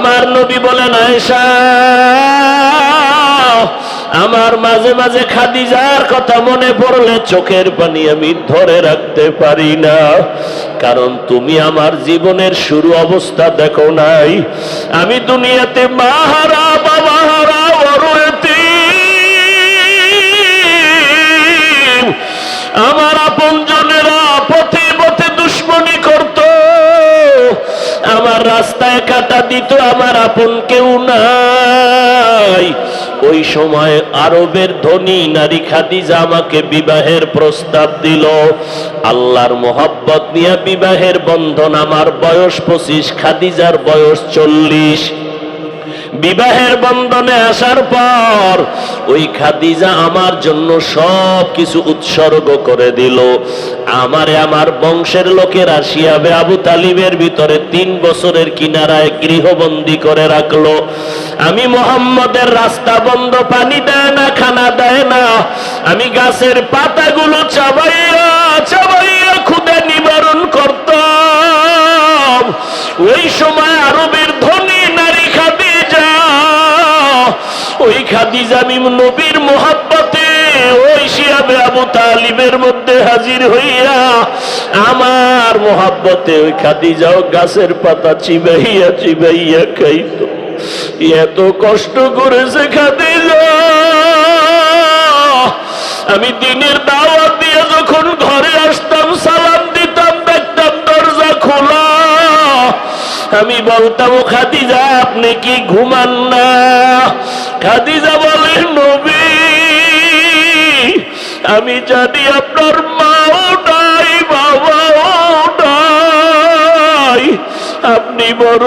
আমার নবী বলেন, আয়েশা, আমার মাঝে মাঝে খাদিজার কথা মনে পড়লে চোখের পানি আমি ধরে রাখতে পারি না। কারণ তুমি আমার জীবনের শুরু অবস্থা দেখো নাই। আমি দুনিয়াতে মাহারা বাবাহারা আমার আমার রাস্তায় কাটা দিত আমার আপন কেউ নাই। ওই সময় আরবের ধনী নারী খাদিজা আমাকে বিবাহের প্রস্তাব দিল। আল্লাহর মোহাব্বত নিয়ে বিবাহের বন্ধন আমার বয়স পঁচিশ, খাদিজার বয়স চল্লিশ। বিবাহের বন্ধনে আসার পর ওই খাদিজা আমার জন্য সব কিছু উৎসর্গ করে দিল। আমারে আমার বংশের লোকের আসিয়াবে আবু তালিবের ভিতরে তিন বছরের কিনারায় গৃহবন্দী করে রাখল। আমি মোহাম্মদের রাস্তা বন্ধ, পানি দেয় না, খানা দেয় না। আমি গাছের পাতাগুলো চাবাইয়া চাবাইয়া খুদে নিবারণ করতাম। ওই সময় আরবের খাদিজা নবীর মোহাব্বতে, ওই আবু তালিবের মধ্যে হাজির হইয়া আমার মোহাব্বতে ওই খাদিজাও গাছের পাতা চিবাইয়া চিবাইয়া খাইতো। এত কষ্ট করেছে খাদিজা। আমি দিনের দাওয়াত দিয়ে যখন ঘরে আসতাম, সালাম দিতাম, দেখতাম দরজা খোলা। আমি বলতাম, "ও খাদিজা, আপনি কি ঘুমান না? খাদিজা বলে, নবী, আমি জানি আপনার মাও নাই, বাবাও নাই। আপনি বড়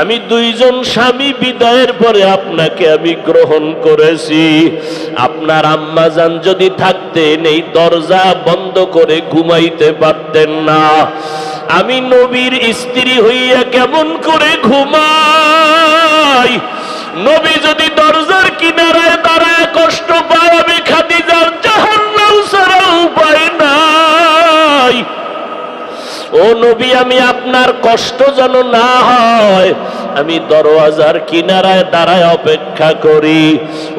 আমি দুইজন স্বামী, বিদায়ের পরে আপনাকে আমি গ্রহণ করেছি। আপনার আম্মাজান যদি থাকতেন, এই দরজা বন্ধ করে ঘুমাইতে পারতেন না। আমি নবীর স্ত্রী হইয়া কেমন করে ঘুমাই নবী যদি দরজার কিনারায় দাঁড়ায় কষ্ট পায়, আমি খাদিজার জাহান্নাম ছাড়া উপায় নাই। ও নবী, আমি আপনার কষ্ট যেন না হয়, আমি দরওয়াজার কিনারায় দাঁড়ায় অপেক্ষা করি।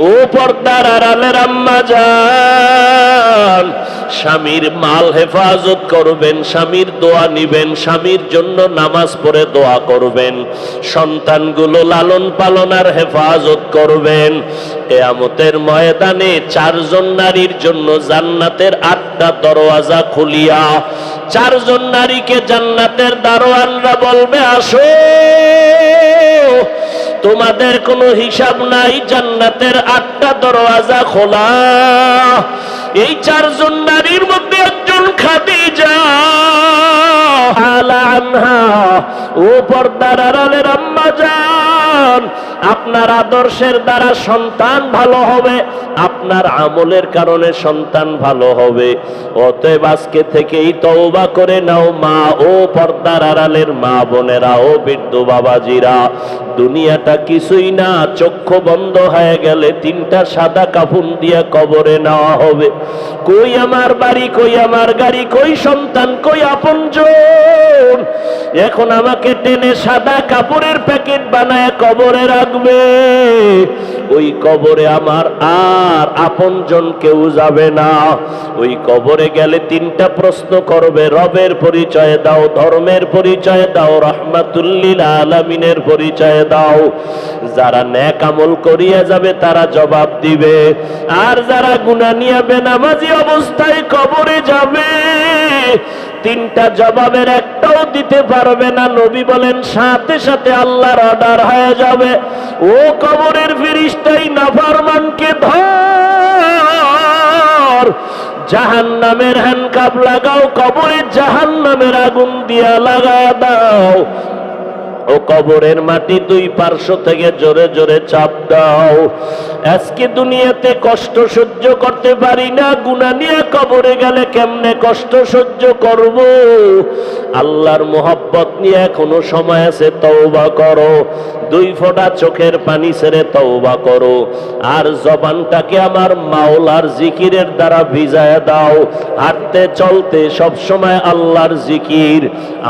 ও পর্দার আড়ালের আম্মা যান স্বামীর মাল হেফাজত করবেন, স্বামীর দোয়া নিবেন, স্বামীর জন্য নামাজ পড়ে দোয়া করবেন, সন্তানগুলো লালন পালন আর হেফাজত করবেন। কেয়ামতের ময়দানে চারজন নারীর জন্য জান্নাতের আটটা দরওয়াজা খুলিয়া, চারজন নারীকে জান্নাতের দারোয়ানরা বলবে, আসো, তোমাদের কোনো হিসাব নাই, জান্নাতের আটটা দরওয়াজা খোলা। এই চারজন নারীর মধ্যে একজন খাদিজা। আলা আনহা ও পর্দার আড়ালের আম্মা যান। আপনার আদর্শের দ্বারা সন্তান ভালো হবে, আপনার আমলের কারণে সন্তান ভালো হবে। অতএব আজকে থেকেই তওবা করে নাও মা, ও পর্দার আড়ালের মা বোনেরা, ও বৃদ্ধ বাবাজিরা। দুনিয়াটা কিছুই না, চক্ষু বন্ধ হয়ে গেলে তিনটা সাদা কাফুন দিয়ে কবরে নেওয়া হবে। কই আমার বাড়ি, কই আমার গাড়ি, কই সন্তান, কই আপনজন? এখন আমাকে টেনে সাদা কাপড়ের প্যাকেট বানায় কবরে রাখবে। ওই কবরে আমার আর আপনজন কেউ যাবে না। ওই কবরে গেলে তিনটা প্রশ্ন করবে, রবের পরিচয় দাও, ধর্মের পরিচয় দাও, রহমাতুল্লিল আলামিনের পরিচয় দাও। যারা ন্যাক আমল করিয়া যাবে, তারা জবাব দিবে। আর যারা গুণা নিয়ে বেনামাজি অবস্থায় কবরে যাবে তিনটা জবাবের একটাও দিতে পারবে না। নবী বলেন, সাথে সাথে আল্লাহর অর্ডার হয়ে যাবে। ও কবরের ফিরিস্তাই নাফারমানকে ধর। জাহান নামের হ্যান্ডকাপ লাগাও কবরের জাহান নামের আগুন দিয়া লাগা দাও। ও কবরের মাটি দুই পার্শ্ব থেকে জোরে জোরে চাপ দাও। আজকে দুনিয়াতে কষ্ট সহ্য করতে পারি না গুনা নিয়ে কবরে গেলে কেমনে কষ্ট সহ্য করব? আল্লাহর মোহব্বত নিয়ে এখনও সময় আছে, তওবা করো। দুই ফোঁটা চোখের পানি ছেড়ে তওবা করো। আর জবানটাকে আমার মাওলার জিকিরের দ্বারা ভিজায় দাও। হাঁটতে চলতে সব সময় আল্লাহর জিকির।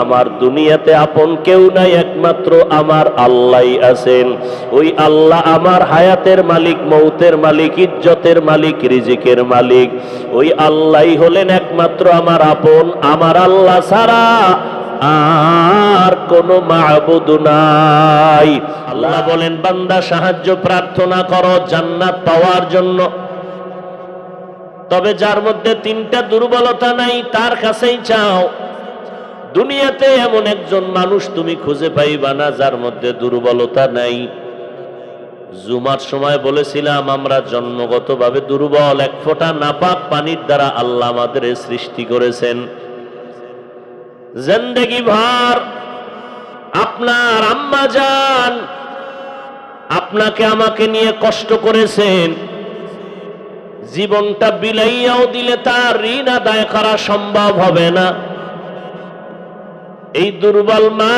আমার দুনিয়াতে আপন কেউ নাই, একমাত্র আমার আল্লাহই আছেন। ওই আল্লাহ আমার হায়াতের মালিক, মৌতের মালিক, ইজ্জতের মালিক, রিজিকের মালিক। ওই আল্লাহই হলেন একমাত্র আমার আপন, আমার আল্লাহ ছাড়া আর কোন মাহবুদ আল্লাহ বলেন, বান্দা, সাহায্য প্রার্থনা করো, জান্নাত পাওয়ার জন্য। তবে যার মধ্যে তিনটা দুর্বলতা নাই, তার কাছেই চাও। দুনিয়াতে এমন একজন মানুষ তুমি খুঁজে পাইবা না, যার মধ্যে দুর্বলতা নাই। জুমার সময় বলেছিলাম, আমরা জন্মগতভাবে দুর্বল, এক ফোঁটা নাপাক পানির দ্বারা আল্লাহ আমাদের সৃষ্টি করেছেন। জিন্দেগি ভার, আপনার আম্মা যান আপনাকে আমাকে নিয়ে কষ্ট করেছেন। জীবনটা বিলাইয়াও দিলে তার ঋণ আদায় করা সম্ভব হবে না। এই দুর্বল মা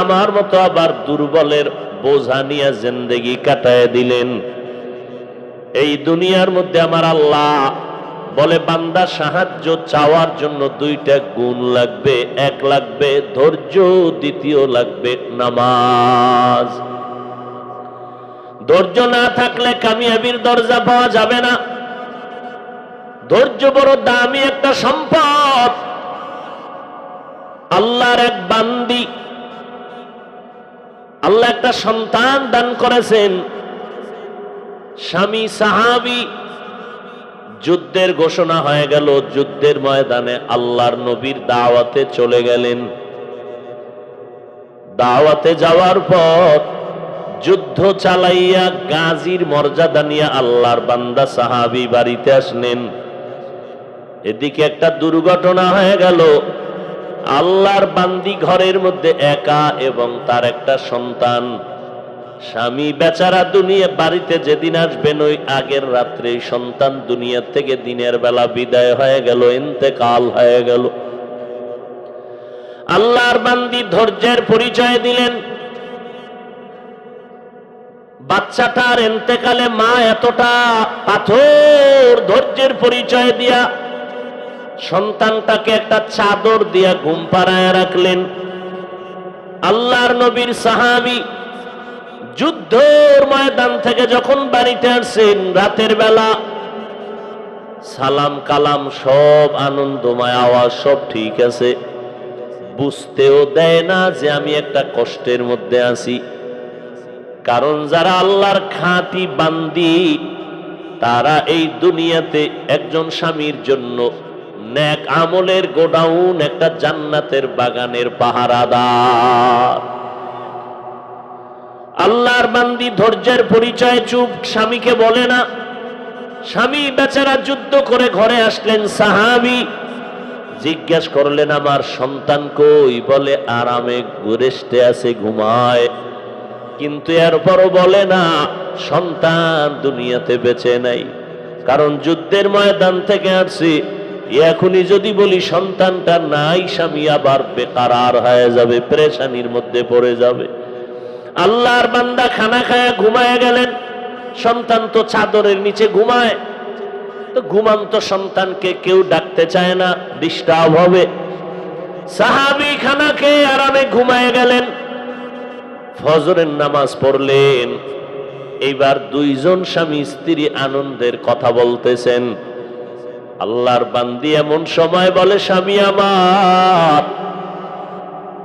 আমার মতো আবার দুর্বলের বোঝা নিয়ে জিন্দেগি কাটায় দিলেন। এই দুনিয়ার মধ্যে আমার আল্লাহ বলে, বান্দা, সাহায্য চাওয়ার জন্য দুইটা গুণ লাগবে। এক লাগবে ধৈর্য, দ্বিতীয় লাগবে নামাজ। ধৈর্য না থাকলে কামিয়াবির দরজা পাওয়া যাবে না। ধৈর্য বড় দামি একটা সম্পদ। আল্লাহর এক বান্দি, আল্লাহ একটা সন্তান দান করেছেন। স্বামী সাহাবি, যুদ্ধের ঘোষণা হয়ে গেল, যুদ্ধের ময়দানে আল্লাহর নবীর দাওয়াতে চলে গেলেন। দাওয়াতে যাওয়ার পর যুদ্ধ চালাইয়া গাজীর মর্যাদা নিয়ে আল্লাহর বান্দা সাহাবি বাড়িতে আসলেন। এদিকে একটা দুর্ঘটনা হয়ে গেল। আল্লাহর বান্দি ঘরের মধ্যে একা এবং তার একটা সন্তান। স্বামী বেচারা দুনিয়া বাড়িতে যেদিন আসবেন ওই আগের রাত্রে সন্তান দুনিয়া থেকে দিনের বেলা বিদায় হয়ে গেল, ইন্তেকাল হয়ে গেল। আল্লাহর বান্দি ধৈর্যের পরিচয় দিলেন। বাচ্চাটার এন্তেকালে মা এতটা পাথর ধৈর্যের পরিচয় দিয়া সন্তানটাকে একটা চাদর দিয়া ঘুম পাড়ায় রাখলেন। আল্লাহর নবীর সাহাবি যুদ্ধর ময়দান থেকে যখন বাড়িতে আসছেন রাতের বেলা সালাম কালাম সব আনন্দময়, আওয়াজ সব ঠিক আছে। বুঝতেও দেয় না যে আমি একটা কষ্টের মধ্যে আছি। কারণ যারা আল্লাহর খাঁটি বান্দি, তারা এই দুনিয়াতে একজন স্বামীর জন্য ন্যাক আমলের গোডাউন একটা জান্নাতের বাগানের পাহারাদার। আল্লাহর বান্দি ধৈর্যের পরিচয় চুপ, স্বামীকে বলে না। স্বামী বেচারা যুদ্ধ করে ঘরে আসলেন, সাহাবি জিজ্ঞেস করলেন, আমার সন্তান কই? বলে, আরামে রেস্টে আছে, ঘুমায়। কিন্তু এরপরও বলে না, সন্তান দুনিয়াতে বেঁচে নাই। কারণ যুদ্ধের ময়দান থেকে আসছি এখনই যদি বলি সন্তানটা নাই, স্বামী আবার বেকার হয়ে যাবে, প্রেশানির মধ্যে পড়ে যাবে। আল্লাহর বান্দা খানা খায়া ঘুমায় গেলেন, সন্তান তো চাদরের নিচে ঘুমায়। তো ঘুমান্ত সন্তানকে কেউ ডাকতে চায় না, ডিস্টার্ব হবে। সাহাবি খানা খেয়ে আরামে ঘুমায় গেলেন। ফজরের নামাজ পড়লেন। এইবার দুইজন স্বামী স্ত্রী আনন্দের কথা বলতেছেন। আল্লাহর বান্দি এমন সময় বলে, স্বামী আমার,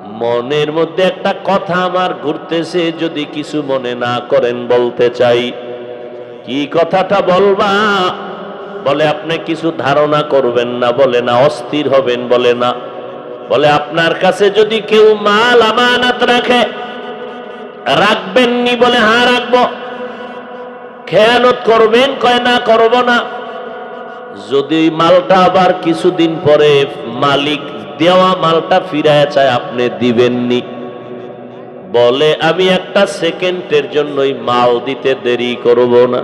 মনের মধ্যে একটা কথা আমার ঘুরতেছে, যদি কিছু মনে না করেন বলতে চাই। কি কথাটা বলবা? বলে, আপনি কিছু ধারণা করবেন না। বলে না, অস্থির হবেন। বলে না। বলে, আপনার কাছে যদি কেউ মাল আমানাত রাখে, রাখবেননি? বলে হ্যাঁ রাখব। খেয়ানত করবেন? কয়, না, করব না। যদি মালটা আবার কিছুদিন পরে মালিক দেওয়া মালটা ফিরায় চায়, আপনি দিবেননি? বলে, আমি একটা সেকেন্ডের জন্যই মাল দিতে দেরি করব না।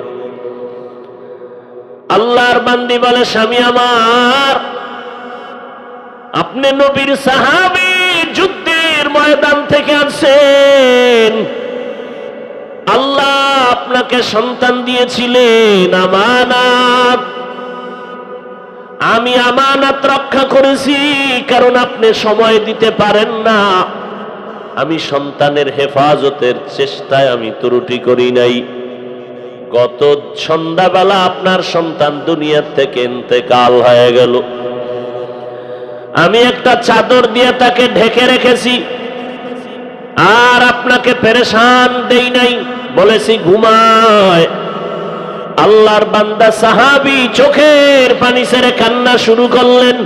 আল্লাহর বান্দি বলে, স্বামী আমার, আপনি নবীর সাহাবি যুদ্ধের ময়দান থেকে আসছেন আল্লাহ আপনাকে সন্তান দিয়েছিলেন, আমানাত আমি আমানাত রক্ষা করেছি, কারণ আপনি সময় দিতে পারেন না। আমি সন্তানের হেফাজতের চেষ্টায় আমি ত্রুটি করি নাই। গত সন্ধ্যাবেলা আপনার সন্তান দুনিয়ার থেকে ইন্তেকাল হয়ে গেল। আমি একটা চাদর দিয়ে তাকে ঢেকে রেখেছি। আর আপনাকে পেরেশান দেই নাই, বলেছি, ঘুমায়। আল্লাহর বান্দা সাহাবি চোখের পানি ছেড়ে কান্না শুরু করলেন।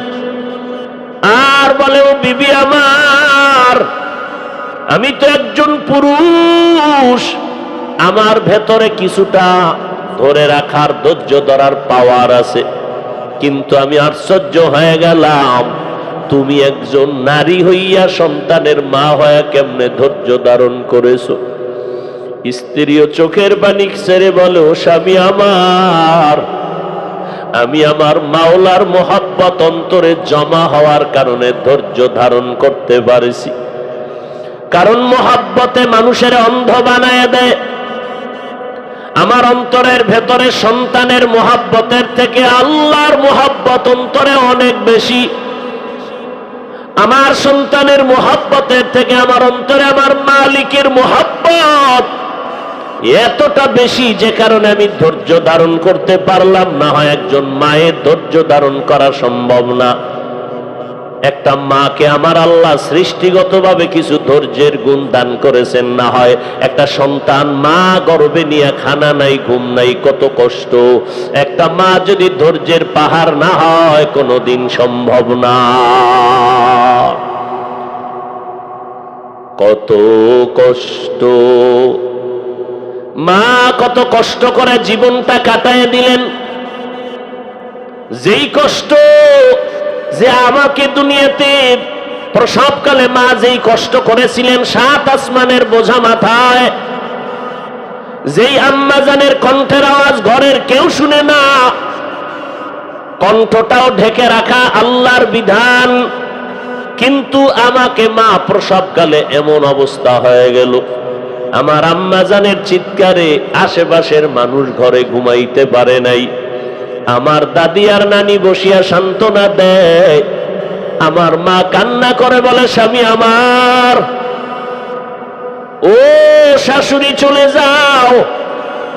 আর বলে, ও বিবি আমার, আমি তো একজন পুরুষ। আমার ভেতরে কিছুটা ধরে রাখার ধৈর্য ধরার পাওয়ার আছে। কিন্তু আমি আশ্চর্য হয়ে গেলাম, তুমি একজন নারী হইয়া সন্তানের মা হয়ে কেমনে ধৈর্য ধারণ করেছ? স্ত্রীও চোখের পানি ছেড়ে বলে স্বামী আমার, আমি আমার মাওলার মোহাব্বত অন্তরে জমা হওয়ার কারণে ধৈর্য ধারণ করতে পারেছি। কারণ মোহাব্বতে মানুষের অন্ধ বানায় দেয়। আমার অন্তরের ভেতরে সন্তানের মোহাব্বতের থেকে আল্লাহর মোহাব্বত অন্তরে অনেক বেশি। আমার সন্তানের মোহাব্বতের থেকে আমার অন্তরে আমার মালিকের মোহাব্বত এতটা বেশি যে কারণে আমি ধৈর্য ধারণ করতে পারলাম না, হয় একজন মায়ের ধৈর্য ধারণ করা সম্ভব না। একটা মাকে আমার আল্লাহ সৃষ্টিগতভাবে কিছু ধৈর্যের গুণ দান করেছেন, না হয় একটা সন্তান মা গর্বে নিয়ে খানা নাই, ঘুম নাই, কত কষ্ট। একটা মা যদি ধৈর্যের পাহাড় না হয়, কোনোদিন সম্ভব না। কত কষ্ট। মা কত কষ্ট করে জীবনটা কাটায় দিলেন। যেই কষ্ট যে আমাকে দুনিয়াতে প্রসবকালে মা যেই কষ্ট করেছিলেন সাত আসমানের বোঝা মাথায়, যেই আম্মাজানের কণ্ঠের আওয়াজ ঘরের কেউ শুনে না, কণ্ঠটাও ঢেকে রাখা আল্লাহর বিধান। কিন্তু আমাকে মা প্রসবকালে এমন অবস্থা হয়ে গেল। আমার আম্মাজানের চিৎকারে আশেপাশের মানুষ ঘরে ঘুমাইতে পারে নাই। আমার দাদি আর নানি বসিয়া সান্ত্বনা দেয়। আমার মা কান্না করে বলে, স্বামী আমার, ও শাশুড়ি চলে যাও।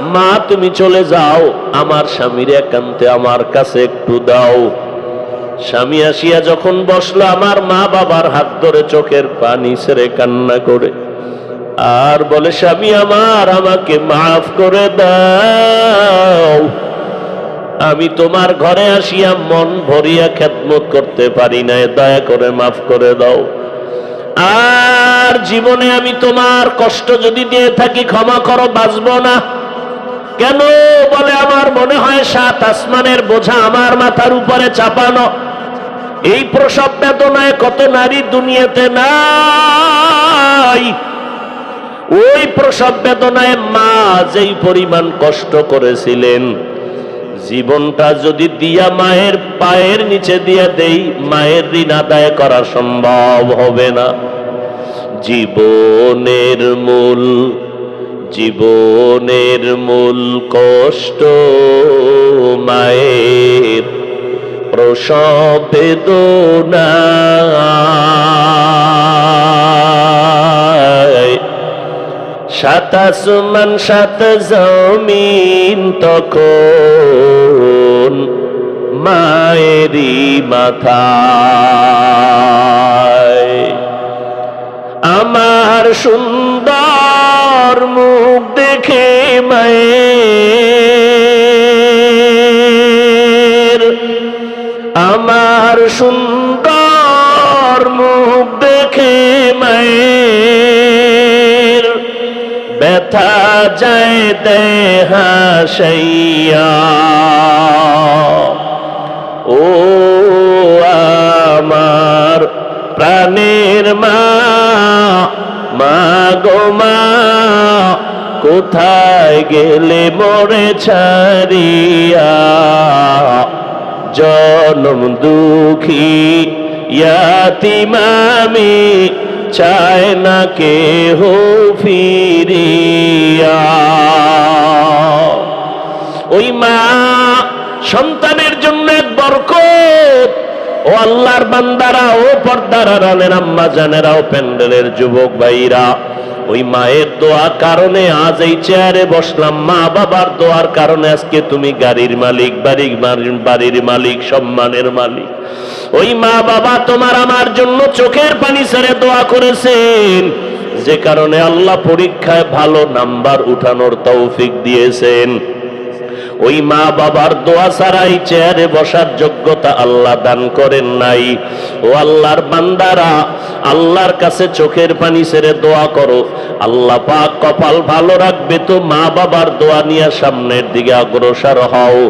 মা, তুমি চলে যাও। আমার স্বামীর একান্তে আমার কাছে একটু দাও। স্বামী আসিয়া যখন বসল, আমার মা বাবার হাত ধরে চোখের পানি ছেড়ে কান্না করে আর বলে, স্বামী আমার, আমাকে মাফ করে দাও। আমি তোমার ঘরে আসিয়া মন ভরিয়া খেদমত করতে পারি না দয়া করে মাফ করে দাও। আর জীবনে আমি তোমার কষ্ট যদি দিয়ে থাকি, ক্ষমা করো, বাঁচব না। কেন? বলে, আমার মনে হয় সাত আসমানের বোঝা আমার মাথার উপরে চাপানো। এই প্রসব বেদনায় কত নারী দুনিয়াতে নাই। ওই প্রসব বেদনায় মা যেই পরিমাণ কষ্ট করেছিলেন, জীবনটা যদি দিয়া মায়ের পায়ের নিচে দিয়ে দেই, মায়ের ঋণ আদায় করা সম্ভব হবে না। জীবনের মূল জীবনের মূল কষ্ট মায়ের প্রসব বেদনা। সাত আসমান, সাত জমিন তখন মায়েরই মাথায়। আমার সুন্দর মুখ দেখে মায়ের, আমার সুন্দর মুখ দেখে ব্যথা যায় দেহা সাইয়া ও আমার প্রাণের মা মা গো কোথায় গেলে মরে ছাড়িয়া জনম দুঃখী ইয়াতিমামি চায় না কে হো ফিরিয়া। ওই মা সন্তানের জন্য এক বরকত। ও আল্লাহর বান্দারা, ও পর্দার আড়ালের আম্মা জানেরা, ও প্যান্ডেলের যুবক ভাইরা, ওই মায়ের দোয়ার কারণে আজ এই চেয়ারে বসলাম। মা বাবার দোয়ার কারণে আজকে তুমি গাড়ির মালিক, বাড়ির বাড়ির মালিক, সম্মানের মালিক। ওই মা বাবা তোমার আমার জন্য চোখের পানি ছেড়ে দোয়া করেছেন। যে কারণে আল্লাহ পরীক্ষায় ভালো নাম্বার উঠানোর তৌফিক দিয়েছেন। ওই মা বাবার দোয়া ছাড়াই চেয়ারে বসার যোগ্যতা আল্লাহ দান করেন নাই। ও আল্লাহর বান্দারা, আল্লাহর কাছে চোখের পানি ছেড়ে দোয়া করো। আল্লাহ পাক কপাল ভালো রাখবে তো মা বাবার দোয়া নিয়ে সামনের দিকে অগ্রসর হও।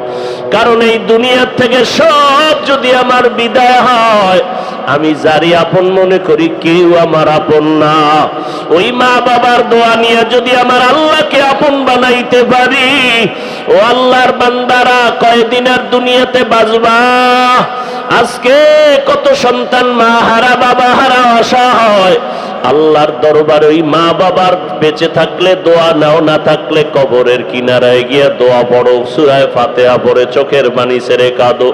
কারণ এই দুনিয়ার থেকে সব যদি আমার বিদায় হয়, আমি যারি আপন মনে করি কেউ আমার আপন না। ওই মা বাবার দোয়া নিয়ে যদি আমার আল্লাহকে আপন বানাইতে পারি, ও আল্লাহর বান্দারা কয়দিনের দুনিয়াতে বাজবা আজকে কত সন্তান মা হারা, বাবা হারা আশা হয় আল্লাহর দরবার ওই মা বাবার বেঁচে থাকলে দোয়া, নাও না থাকলে কবরের কিনারায় গিয়ে দোয়া পড়ো। সুরায় ফাতেহা পড়ে চোখের বাণী ছেড়ে কাঁদো।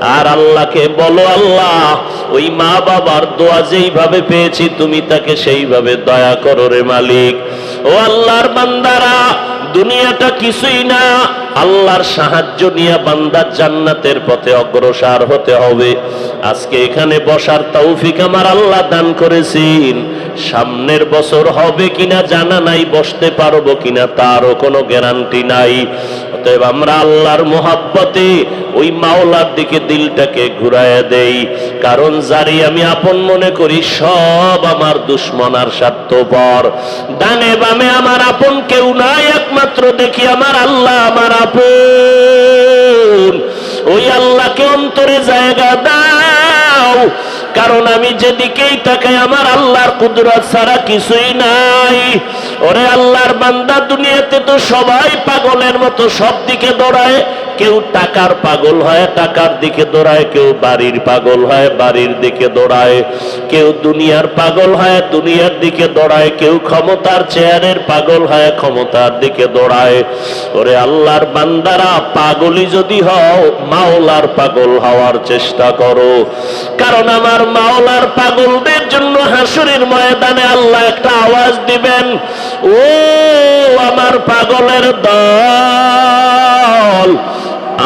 আর আল্লাহকে বলো, আল্লাহ, ওই মা বাবার দোয়া যেইভাবে পেয়েছি, তুমি তাকে সেইভাবে দয়া করো রে মালিক। ও আল্লাহর বান্দারা, দুনিয়াটা কিছুই না আল্লাহর সাহায্য নিয়ে বান্দা জান্নাতের পথে অগ্রসর হতে হবে। আজকে এখানে বসার তৌফিক আমার আল্লাহ দান করেছেন। সামনের বছর হবে কিনা জানা নাই, বসতে পারব কিনা তারও কোনো গ্যারান্টি নাই। অতএব আমরা আল্লাহর মোহাব্বতে ওই মাওলার দিকে দিলটাকে ঘুরাইয়া দেই। কারণ যারি আমি আপন মনে করি, সব আমার দুশ্মন আর স্বার্থপর। ডানে বামে আমার আপন কেউ নাই, একমাত্র দেখি আমার আল্লাহ, আমার আপন ওই আল্লাহকে অন্তরে জায়গা দাও। কারণ আমি যেদিকেই তাকাই, আমার আল্লাহর কুদরত ছাড়া কিছুই নাই। ওরে আল্লাহর বান্দা, দুনিয়াতে তো সবাই পাগলের মতো সব দিকে দৌড়ায়। কেউ টাকার পাগল হয়, টাকার দিকে দৌড়ায়। কেউ বাড়ির পাগল হয়, বাড়ির দিকে দৌড়ায়। কেউ দুনিয়ার পাগল হয়, দুনিয়ার দিকে দৌড়ায়। কেউ ক্ষমতার চেয়ারের পাগল হয়, ক্ষমতার দিকে দৌড়ায়। ওরে আল্লাহর বান্দারা পাগলি যদি হও, মাওলার পাগল হওয়ার চেষ্টা করো। কারণ আমার মাওলার পাগলদের জন্য হাসুরের ময়দানে আল্লাহ একটা আওয়াজ দিবেন। ও আমার পাগলের দল,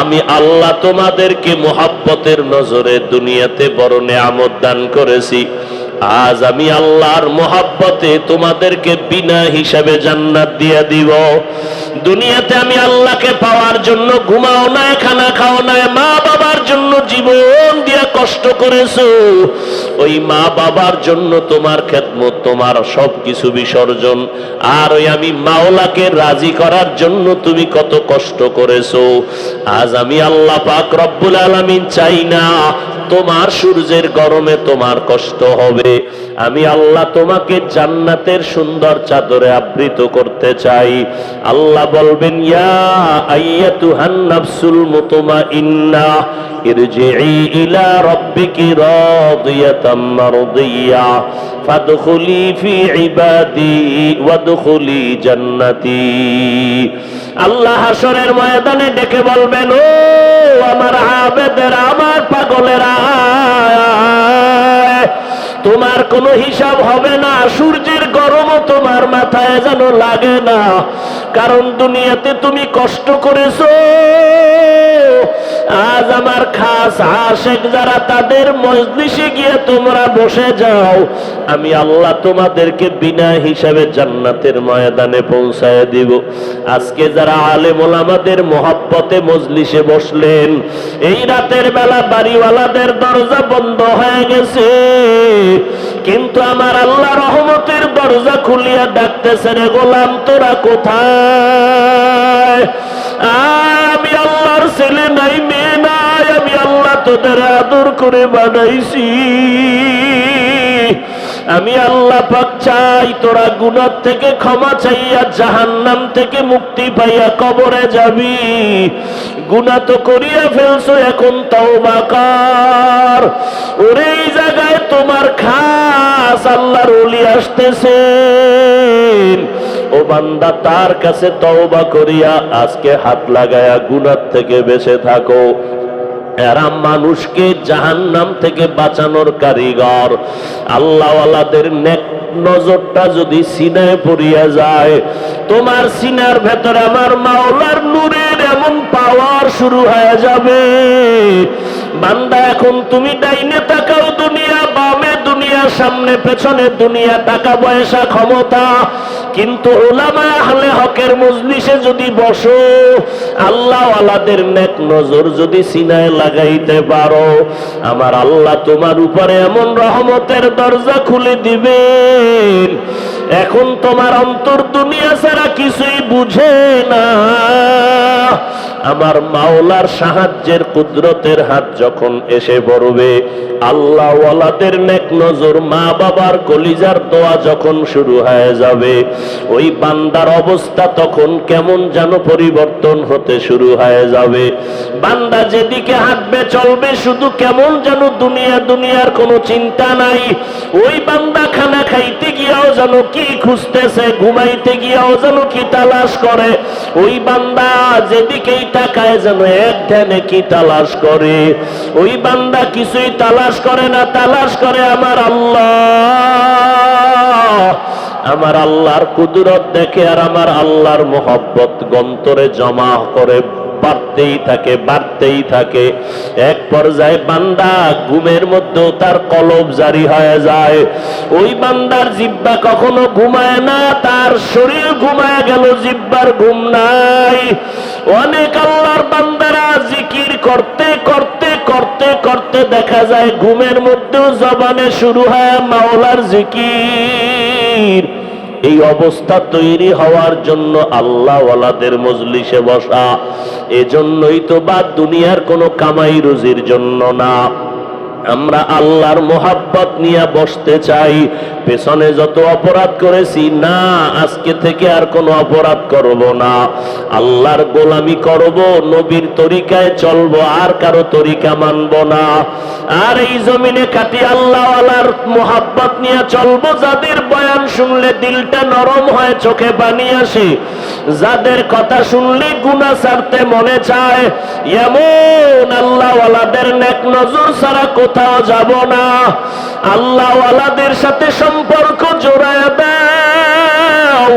আমি আল্লাহ তোমাদেরকে মোহাব্বতের নজরে দুনিয়াতে বড় নেয়ামত দান করেছি। আজ আমি আল্লাহর মোহাব্বতে তোমাদেরকে বিনা হিসাবে জান্নাত দিয়ে দিব। দুনিয়াতে আমি আল্লাহকে পাওয়ার জন্য ঘুমাও না খানা খাও না মা বাবার জন্য জীবন দিয়া কষ্ট করেছ। ওই মা বাবার জন্য তোমার খেদমত, তোমার সব কিছু বিসর্জন। আর ওই আমি মাওলাকে রাজি করার জন্য তুমি কত কষ্ট করেছ। আজ আমি আল্লাহ পাক রব্বুল আলামিন চাই না তোমার সূর্যের গরমে তোমার কষ্ট হবে। আমি আল্লাহ তোমাকে জান্নাতের সুন্দর চাদরে আবৃত করতে চাই। আল্লাহ বলবেন, ইয়া ইরজিই ইলা রাব্বিকি রাদিয়াতাম মারদিয়া ফাদখুলি ফি ইবাদি ওয়াদখুলি জান্নাতি। আল্লাহ হাসরের ময়দানে ডেকে বলবেন, ও আমার আবেদের, আমার পাগলেরা, তোমার কোনো হিসাব হবে না, সূর্যের গরমও তোমার মাথায় যেন লাগে না। কারণ দুনিয়াতে তুমি কষ্ট করেছ। আজ আমার খাস আশেক যারা তাদের মজলিসে গিয়ে তোমরা বসে যাও, আমি আল্লাহ তোমাদেরকে বিনা হিসাবে জান্নাতের ময়দানে পৌঁছায় দিব। আজকে যারা আলেম ওলামাদের মহাব্বতে মজলিসে বসলেন, এই রাতের বেলা বাড়িওয়ালাদের দরজা বন্ধ হয়ে গেছে। কিন্তু আমার আল্লাহ রহমতের দরজা খুলিয়া ডাকতেছে রে গোলাম, তোরা কোথায়? আমি আল্লাহর ছেলে নাই, মেয়ে নাই, আমি আল্লাহ তোদের আদর করে বানাইছি। আমি আল্লাহ পাক চাই, তোরা গুনার থেকে ক্ষমা চাইয়া জাহান্নাম থেকে মুক্তি পাইয়া কবরে যাবি। গুনাহ তো করিয়া ফেলছো, এখন তওবা কর। ওরে এই জায়গায় তোমার খাস আল্লাহর ওলি আসতেছেন। ও বান্দা, তার কাছে তওবা করিয়া আজকে হাত লাগায়া গুনার থেকে বেঁচে থাকো। এরা মানুষকে জাহান্নাম থেকে বাঁচানোর কারিগর। আল্লাহওয়ালাদের নেক নজরটা যদি সিনায় পড়িয়া যায়, তোমার সিনার ভেতরে আমার মাওলার নূরের এমন পাওয়ার শুরু হয়ে যাবে। বান্দা, এখন তুমি ডাইনে তাকাও, দুনিয়া বামে, দুনিয়া সামনে, পেছনে দুনিয়া টাকা পয়সা ক্ষমতা। কিন্তু ওলামা আহলে হকের মজলিসে যদি বসো আল্লাহ আলাদের নেক নজর যদি সিনায় লাগাইতে পারো, আমার আল্লাহ তোমার উপরে এমন রহমতের দরজা খুলে দিবে এখন তোমার অন্তর দুনিয়া ছাড়া কিছুই বুঝে না। আমার মাওলার সাহায্যের কুদরতের হাত যখন এসে পড়বে আল্লাহ ওয়ালাদের নেক নজর মা বাবার কলিজার দোয়া যখন শুরু হয়ে যাবে, ওই বান্দার অবস্থা তখন কেমন যেন পরিবর্তন হতে শুরু হয়ে যাবে। বান্দা যেদিকে হাঁটবে, চলবে, শুধু কেমন যেন দুনিয়া দুনিয়ার কোনো চিন্তা নাই। ওই বান্দা খানা খাইতে গিয়াও যেন কি খুঁজতেছে, ঘুমাইতে গিয়াও যেন কি তালাশ করে। ওই বান্দা যেদিকেই তাকায় যেন এক ধ্যানে কি তালাশ করে? ওই বান্দা কিছুই তালাশ করে না, তালাশ করে আমার আল্লাহ। আমার আল্লাহর কুদরত দেখে আর আমার আল্লাহর মোহব্বত গন্তরে জমা করে বাড়তেই থাকে বাড়তেই থাকে। এক পর্যায়ে বান্দা ঘুমের মধ্যেও তার কলব জারি হয়ে যায়। ওই বান্দার জিব্বা কখনো ঘুমায় না, তার শরীর ঘুমায় গেল জিব্বার ঘুম নাই। অনেক আল্লাহর বান্দারা জিকির করতে করতে করতে করতে দেখা যায় ঘুমের মধ্যেও জবানে শুরু হয় মাওলার জিকির। এই অবস্থা তৈরি হওয়ার জন্য আল্লাহ ওয়ালাদের মজলিসে বসা, এজন্যই তো বা দুনিয়ার কোনো কামাই রুজির জন্য না। আমরা আল্লাহর মোহাব্বত নিয়ে বসতে চাই। পেছনে যত অপরাধ করেছি, না, আজকে থেকে আর কোনো অপরাধ করব না। আল্লাহর গোলামি করব, নবীর তরিকায় চলবো, আর কারও তরিকা মানব না। আর এই জমিনে কাটি আল্লাহ আল্লাহর মোহাব্বত নিয়ে চলবো, যাদের বয়ান শুনলে দিলটা নরম হয়, চোখে পানি আসে। যাদের কথা শুনলে গুনা ছাড়তে মনে চায়, এমন আল্লাহওয়ালাদের নেক নজর ছাড়া কোথাও যাব না। আল্লাহওয়ালাদের সাথে সম্পর্ক জোড়ায় দাও,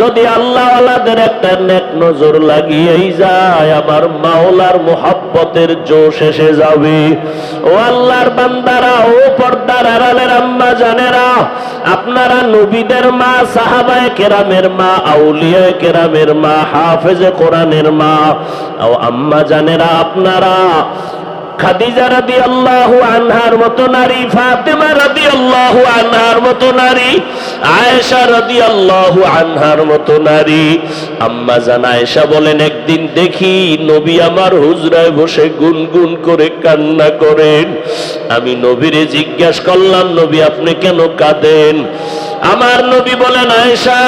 যদি আল্লাহওয়ালাদের একটা নেক নজর লাগিয়েই যায়, আমার মাওলার মোহাব্বতের জোশ এসে যাবে। ও আল্লাহর বান্দারা, ও পর্দার আড়ালের আম্মা জানেরা, আপনারা নবীদের মা, সাহাবায়ে কেরামের মা আউলিয়া কেরামের মা, হাফেজে কোরআনের মা। ও আম্মা জানেরা, আপনারা খাদিজা রাদি আল্লাহ আনহার মতো নারী, ফাতেমা রাদি আল্লাহ আনহার মতো নারী, আয়েশা রাদি আল্লাহ আনহার মতো নারী। আম্মা জান আয়েশা বলেন, একদিন দেখি নবী আমার হুজরায় বসে গুনগুন করে কান্না করেন। আমি নবীরে জিজ্ঞাসা করলাম, নবী, আপনি কেন কাঁদেন? আমার নবী বলেন, আয়েশা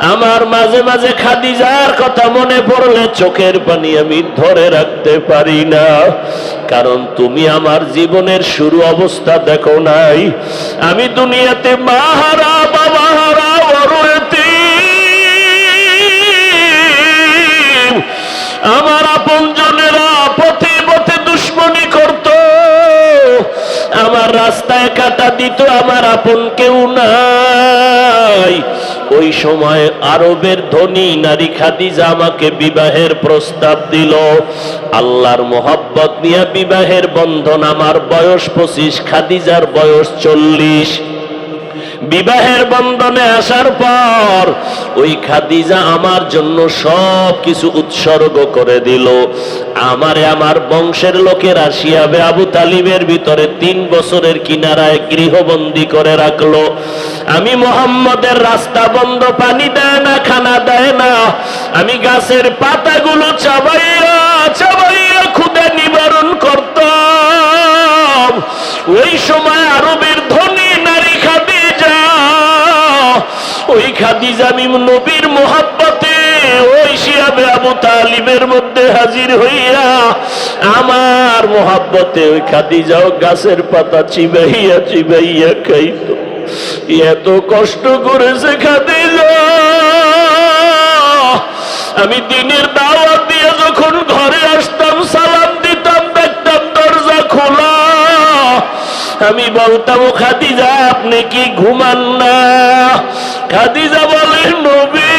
আমার মাঝে মাঝে খাদিজার কথা মনে পড়লে চোখের পানি আমি ধরে রাখতে পারি না। কারণ তুমি আমার জীবনের শুরু অবস্থা দেখো নাই। আমি দুনিয়াতে মাহারা বাবাহারা আমার রাস্তায় কাটা দিত আমার আপন কেউ নাই। ওই সময় আরবের ধনী নারী খাদিজা আমাকে বিবাহের প্রস্তাব দিল। আল্লাহর মোহাব্বত নিয়ে বিবাহের বন্ধন আমার বয়স পঁচিশ, খাদিজার বয়স চল্লিশ। বিবাহের বন্ধনে আসার পর ওই খাদিজা আমার জন্য সব কিছু উৎসর্গ করে দিল। আমারে আমার বংশের লোকের আসিয়াবে আবু তালিবের ভিতরে তিন বছরের কিনারায় গৃহবন্দী করে রাখল। আমি মোহাম্মদের রাস্তা বন্ধ, পানি দেয় না, খানা দেয় না। আমি গাছের পাতাগুলো চাবাইয়া চাবাইয়া খুদে নিবারণ করতাম। ওই সময় খাদিজা নবীর মোহাব্বতে, ওই শিয়াবে আবু তালিবের মধ্যে হাজির হইয়া আমার মোহাব্বতে ওই খাদিজাও গাছের পাতা চিবাইয়া চিবাইয়া খাইতো। এত কষ্ট করেছে খাদিজা। আমি দিনের দাওয়াত দিয়ে যখন ঘরে আসতাম, সালাম দিতাম, দেখতাম দরজা খোলা। আমি বলতাম, "ও খাদিজা, আপনি কি ঘুমান না? খাদিজা বলে নবী,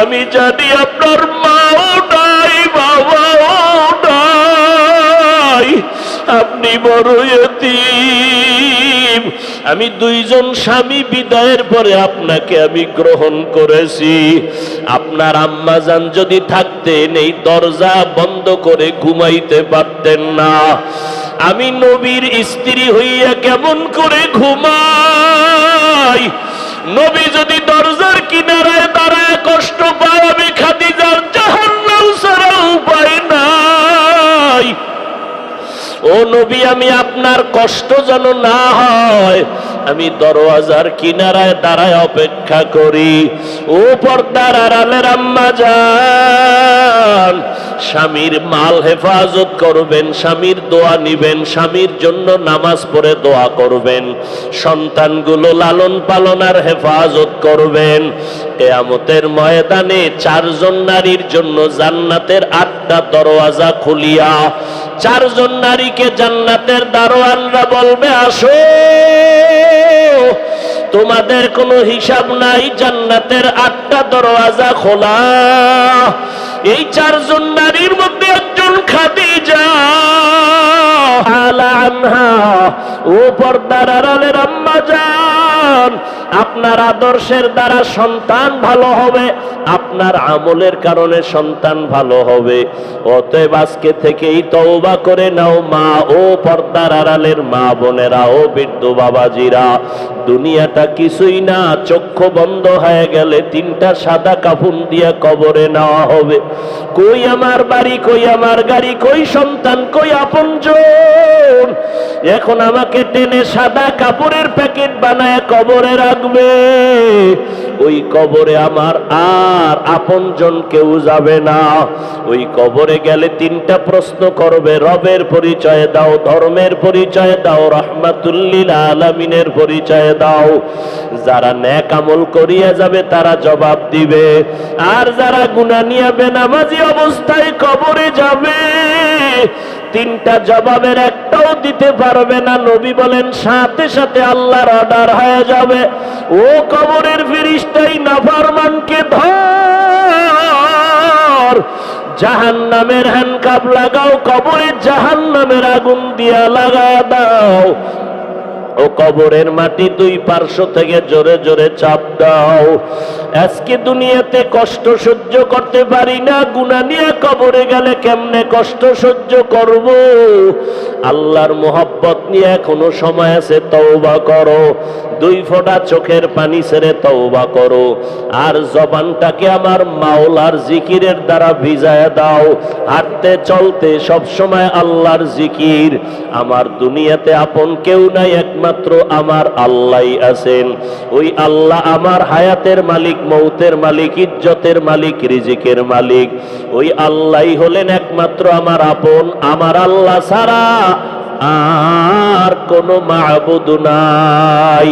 আমি জানি আপনার মাও নাই বাবাও নাই। আপনি বড় আমি দুইজন স্বামী, বিদায়ের পরে আপনাকে আমি গ্রহণ করেছি। আপনার আম্মাজান যদি থাকতেন, এই দরজা বন্ধ করে ঘুমাইতে পারতেন না। আমি নবীর স্ত্রী হইয়া কেমন করে ঘুমাই নবী যদি দরজার কিনারায় দাঁড়ায় কষ্ট পায়, আমি খাদিজার জাহান্নাম ছাড়া উপায় নাই। ও নবী, আমি আপনার কষ্ট যেন না হয়, আমি দরওয়াজার কিনারায় দাঁড়ায় অপেক্ষা করি। ও পর্দার আড়ালের আম্মা যান স্বামীর মাল হেফাজত করবেন, স্বামীর দোয়া নিবেন, স্বামীর জন্য নামাজ পড়ে দোয়া করবেন, সন্তানগুলো লালন পালনার হেফাজত করবেন। কেয়ামতের ময়দানে চারজন নারীর জন্য জান্নাতের আটটা দরওয়াজা খুলিয়া, চারজন নারীকে জান্নাতের দারোয়ানরা বলবে, আসো, তোমাদের কোনো হিসাব নাই, জান্নাতের আটটা দরওয়াজা খোলা। এই চারজন নারীর মধ্যে একজন আলা আনহা ও পর্দার আড়ালের আম্মা যান আপনার আদর্শের দ্বারা সন্তান ভালো হবে, আপনার আমলের কারণে সন্তান ভালো হবে। অতএব আজকে থেকেই তওবা করে নাও মা ও পর্দার আড়ালের মা বোনেরা ও বৃদ্ধ বাবাজিরা। দুনিয়াটা কিছুই না, চক্ষু বন্ধ হয়ে গেলে তিনটা সাদা কাফুন দিয়া কবরে নেওয়া হবে। কই আমার বাড়ি, কই আমার গাড়ি, কই সন্তান, কই আপনজন? এখন আমাকে টেনে সাদা কাপড়ের প্যাকেট বানায় কবরে রাখবে ওই কবরে আমার আর আপনজন কেউ যাবে না। ওই কবরে গেলে তিনটা প্রশ্ন করবে, রবের পরিচয় দাও, ধর্মের পরিচয় দাও, রহমাতুল্লিল আলামিনের পরিচয় দাও। যারা ন্যাক আমল করিয়া যাবে, তারা জবাব দিবে। আর যারা গুণা নিয়ে বেনামাজি অবস্থায় কবরে যাবে তিনটা জবাবের একটাও দিতে পারবে না। নবী বলেন, সাথে সাথে আল্লাহর অর্ডার হয়ে যাবে। ও কবরের ফিরিস্তাই নাফারমানকে ধর। জাহান নামের হ্যান্ডকাপ লাগাও কবরের জাহান নামের আগুন দিয়া লাগা দাও। ও কবরের মাটি দুই পার্শ্ব থেকে জোরে জোরে চাপ দাও। আজকে দুনিয়াতে কষ্ট সহ্য করতে পারি না গুনা নিয়ে কবরে গেলে কেমনে কষ্ট সহ্য করব? আল্লাহর মোহব্বত নিয়ে এখনও সময় আছে, তওবা করো। দুই ফোঁটা চোখের পানি ছেড়ে তওবা করো। আর জবানটাকে আমার মাওলার জিকিরের দ্বারা ভিজায় দাও। হাঁটতে চলতে সব সময় আল্লাহর জিকির। আমার দুনিয়াতে আপন কেউ নাই একমাত্র আমার আল্লাহ আছেন। ওই আল্লাহ আমার হায়াতের মালিক, মৌতের মালিক, ইজ্জতের মালিক, রিজিকের মালিক। ওই আল্লাহ হলেন একমাত্র আমার আপন। আমার আল্লাহ ছাড়া আর কোনো মাহবুদ নাই।